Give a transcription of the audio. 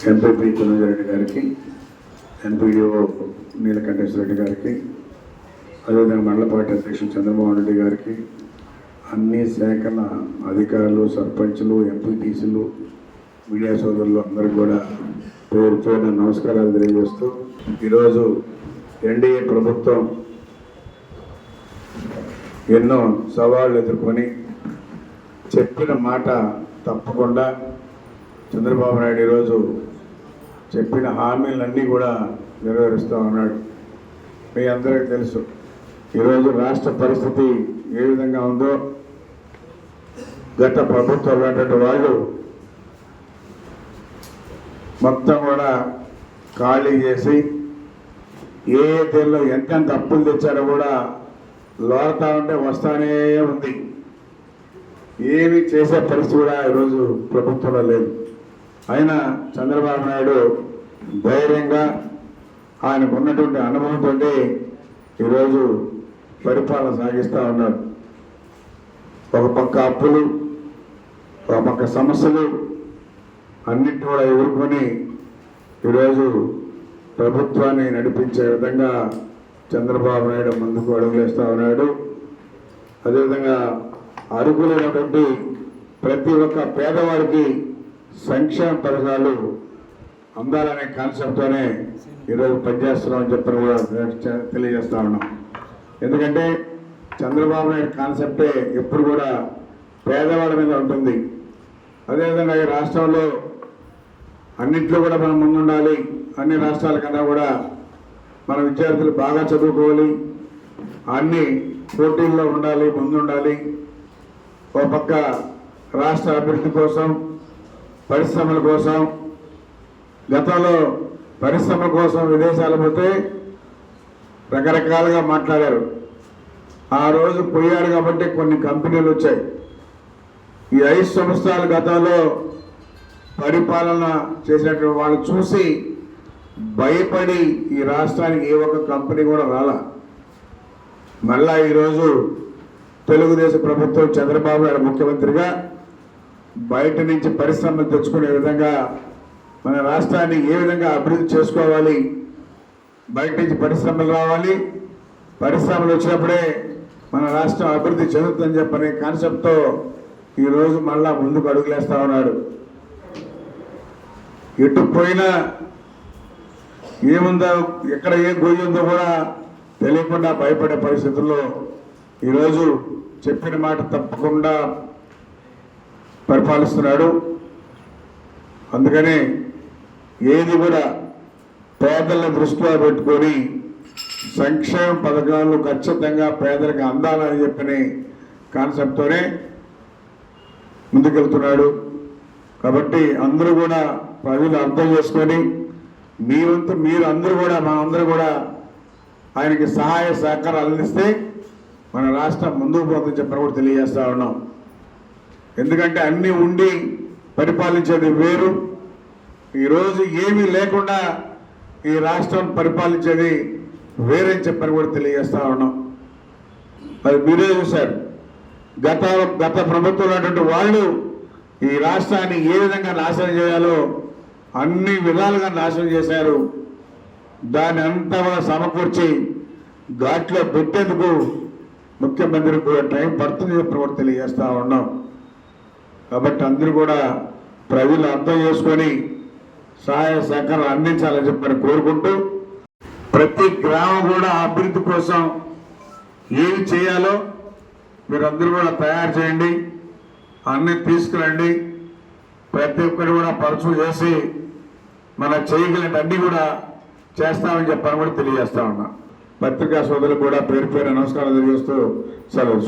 MPP Reddy గారికి MPDO Neelakanteshwara Reddy గారికి అదేవిధంగా మండల పార్టీ చంద్రబాబు రెడ్డి గారికి అన్ని శాఖల అధికారులు సర్పంచ్లు ఎంపీటీసీలు మీడియా సోదరులు అందరూ కూడా పేరుతో నమస్కారాలు తెలియజేస్తూ ఈరోజు ఎన్డీఏ ప్రభుత్వం ఎన్నో సవాళ్ళు ఎదుర్కొని చెప్పిన మాట తప్పకుండా చంద్రబాబు నాయుడు ఈరోజు చెప్పిన హామీలన్నీ కూడా నెరవేరుస్తూ ఉన్నాడు. మీ అందరికీ తెలుసు ఈరోజు రాష్ట్ర పరిస్థితి ఏ విధంగా ఉందో. గత ప్రభుత్వం ఉన్నటువంటి వాళ్ళు మొత్తం కూడా ఖాళీ చేసి ఏ ఏ ఎంతెంత అప్పులు తెచ్చారో కూడా లోడతా ఉంటే వస్తానే ఉంది. ఏమి చేసే పరిస్థితి కూడా ఈరోజు ప్రభుత్వంలో లేదు. అయినా చంద్రబాబు నాయుడు ధైర్యంగా ఆయనకు ఉన్నటువంటి అనుభవంతో ఈరోజు పరిపాలన సాగిస్తూ ఉన్నాడు. ఒక పక్క అప్పులు ఒక పక్క సమస్యలు అన్నింటి కూడా ఎదుర్కొని ఈరోజు ప్రభుత్వాన్ని నడిపించే విధంగా చంద్రబాబు నాయుడు ముందుకు అడుగులేస్తూ ఉన్నాడు. అదేవిధంగా అరుగులైనటువంటి ప్రతి ఒక్క పేదవాడికి సంక్షేమ పథకాలు అందాలనే కాన్సెప్ట్తోనే ఈరోజు పనిచేస్తున్నామని చెప్పని కూడా తెలియజేస్తా ఉన్నాం. ఎందుకంటే చంద్రబాబు నాయుడు కాన్సెప్టే ఎప్పుడు కూడా పేదవాడి మీద ఉంటుంది. అదేవిధంగా ఈ రాష్ట్రంలో అన్నింటిలో కూడా మనం ముందుండాలి. అన్ని రాష్ట్రాల కన్నా కూడా మన విద్యార్థులు బాగా చదువుకోవాలి. అన్ని పోటీల్లో ఉండాలి ముందుండాలి. ఒక పక్క రాష్ట్ర అభివృద్ధి కోసం పరిశ్రమల కోసం గతంలో పరిశ్రమల కోసం విదేశాలు పోతే రకరకాలుగా మాట్లాడారు. ఆ రోజు పోయారు కాబట్టి కొన్ని కంపెనీలు వచ్చాయి. ఈ ఐదు సంవత్సరాల గతంలో పరిపాలన చేసినటువంటి వాళ్ళు చూసి భయపడి ఈ రాష్ట్రానికి ఏ ఒక్క కంపెనీ కూడా రాల. మళ్ళా ఈరోజు తెలుగుదేశం ప్రభుత్వం చంద్రబాబు నాయుడు ముఖ్యమంత్రిగా బయట నుంచి పరిశ్రమలు తెచ్చుకునే విధంగా మన రాష్ట్రాన్ని ఏ విధంగా అభివృద్ధి చేసుకోవాలి బయట నుంచి పరిశ్రమలు రావాలి పరిశ్రమలు వచ్చినప్పుడే మన రాష్ట్రం అభివృద్ధి చెందుతుందని చెప్పనే కాన్సెప్ట్తో ఈరోజు మళ్ళా ముందుకు అడుగులేస్తా ఉన్నాడు. ఎటు పోయినా ఏముందో ఎక్కడ ఏ గొయ్యి ఉందో కూడా తెలియకుండా భయపడే పరిస్థితుల్లో ఈరోజు చెప్పిన మాట తప్పకుండా పరిపాలిస్తున్నాడు. అందుకనే ఏది కూడా పేదలను దృష్టిలో పెట్టుకొని సంక్షేమ పథకాలు ఖచ్చితంగా పేదలకు అందాలని చెప్పని కాన్సెప్ట్తోనే ముందుకెళ్తున్నాడు. కాబట్టి అందరూ కూడా ప్రజలు అర్థం చేసుకొని మీ వంతు మీరు అందరూ కూడా మా అందరూ కూడా ఆయనకి సహాయ సహకారాలు అందిస్తే మన రాష్ట్రం ముందుకు పోతుందని చెప్పని కూడా తెలియజేస్తా ఉన్నాం. ఎందుకంటే అన్నీ ఉండి పరిపాలించేది వేరు. ఈరోజు ఏమీ లేకుండా ఈ రాష్ట్రం పరిపాలించేది వేరని చెప్పని కూడా తెలియజేస్తా ఉన్నాం. అది మీరే చూశారు. గత గత ప్రభుత్వం ఉన్నటువంటి వాళ్ళు ఈ రాష్ట్రాన్ని ఏ విధంగా నాశనం చేయాలో అన్ని విధాలుగా నాశనం చేశారు. దాన్ని అంతా కూడా సమకూర్చి ఘాట్లో పెట్టేందుకు ముఖ్యమంత్రికి కూడా టైం పడుతుంది చెప్పి కూడా తెలియజేస్తా ఉన్నాం. కాబట్టి అందరూ కూడా ప్రజలు అర్థం చేసుకొని సహాయ సహకారాలు అందించాలని చెప్పని కోరుకుంటూ ప్రతి గ్రామం కూడా అభివృద్ధి కోసం ఏమి చేయాలో మీరందరూ కూడా తయారు చేయండి అన్ని తీసుకురండి. ప్రతి ఒక్కరు కూడా పరుచు చేసి మన చేయగలిగిన కూడా చేస్తామని చెప్పని కూడా తెలియజేస్తా ఉన్నా. పత్రికా సోదరులు కూడా పేరు పేరు నమస్కారం తెలియజేస్తూ సెలవు